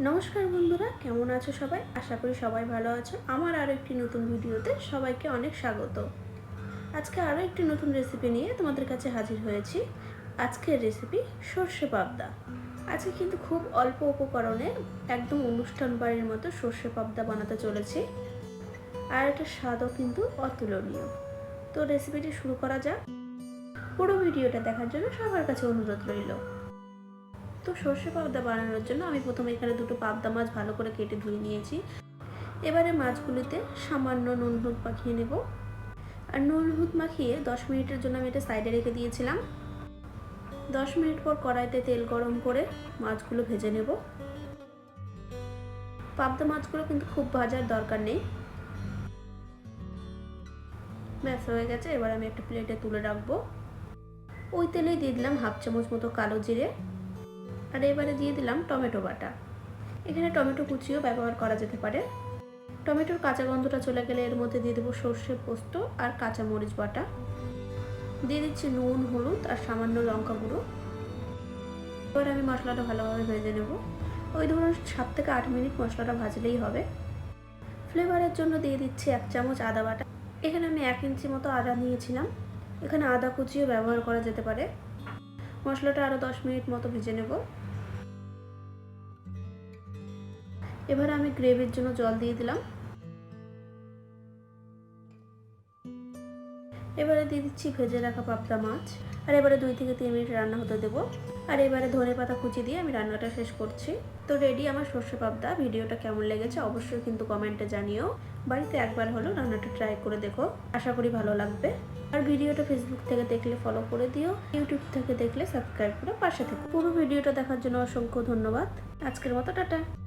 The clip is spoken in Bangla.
নমস্কার বন্ধুরা, কেমন আছো সবাই? আশা করি সবাই ভালো আছো। আমার আরও একটি নতুন ভিডিওতে সবাইকে অনেক স্বাগত। আজকে আরও একটি নতুন রেসিপি নিয়ে তোমাদের কাছে হাজির হয়েছি। আজকের রেসিপি সর্ষে পাবদা। আজকে কিন্তু খুব অল্প উপকরণে একদম অনুষ্ঠান বাড়ির মতো সর্ষে পাবদা বানাতে চলেছি। আর এটা স্বাদও কিন্তু অতুলনীয়। তো রেসিপিটি শুরু করা যাক। পুরো ভিডিওটা দেখার জন্য সবার কাছে অনুরোধ রইল। তো সর্ষে পাবদা বানানোর জন্য আমি প্রথমে এখানে দুটো পাবদা মাছ ভালো করে কেটে ধুয়ে নিয়েছি। এবারে মাছগুলিতে সামান্য নুন হলুদ মাখিয়ে নেব। আর নুন হলুদ মাখিয়ে দশ মিনিটের জন্য আমি এটা সাইডে রেখে দিয়েছিলাম। দশ মিনিট পর কড়াইতে তেল গরম করে মাছগুলো ভেজে নেব। পাবদা মাছগুলো কিন্তু খুব ভাজার দরকার নেই। ব্যাস, হয়ে গেছে। এবার আমি একটা প্লেটে তুলে রাখব। ওই তেলেই দিয়ে দিলাম হাফ চামচ মতো কালো জিরে। আর এবারে দিয়ে দিলাম টমেটো বাটা। এখানে টমেটো কুচিও ব্যবহার করা যেতে পারে। টমেটোর কাঁচা গন্ধটা চলে গেলে এর মধ্যে দিয়ে দেবো সর্ষে পোস্ত আর কাঁচা মরিচ বাটা। দিয়ে দিচ্ছি নুন, হলুদ আর সামান্য লঙ্কা গুঁড়ো। এবার আমি মশলাটা ভালোভাবে ভেজে নেব। ওই ধরুন সাত থেকে আট মিনিট মশলাটা ভাজলেই হবে। ফ্লেভারের জন্য দিয়ে দিচ্ছি এক চামচ আদা বাটা। এখানে আমি এক ইঞ্চি মতো আদা নিয়েছিলাম। এখানে আদা কুচিও ব্যবহার করা যেতে পারে। মশলাটা আরও দশ মিনিট মতো ভেজে নেব। এবার আমি গ্রেভির জন্য জল দিয়ে দিলাম। এবারে দিয়ে দিচ্ছি ভেজে রাখা পাবদা মাছ। আর এবারে দুই থেকে তিন মিনিট রান্না হতে দেবো। আর এবারে ধনে পাতা কুচি দিয়ে আমি রান্নাটা শেষ করছি। তো রেডি আমার সর্ষে পাবদা। ভিডিওটা কেমন লেগেছে অবশ্যই কিন্তু কমেন্টে জানিও। বাড়িতে একবার হলেও রান্নাটা ট্রাই করে দেখো। আশা করি ভালো লাগবে। আর ভিডিওটা ফেসবুক থেকে দেখলে ফলো করে দিও। ইউটিউব থেকে দেখলে সাবস্ক্রাইব করে পাশে থেকে। পুরো ভিডিওটা দেখার জন্য অসংখ্য ধন্যবাদ। আজকের মতো টাটা।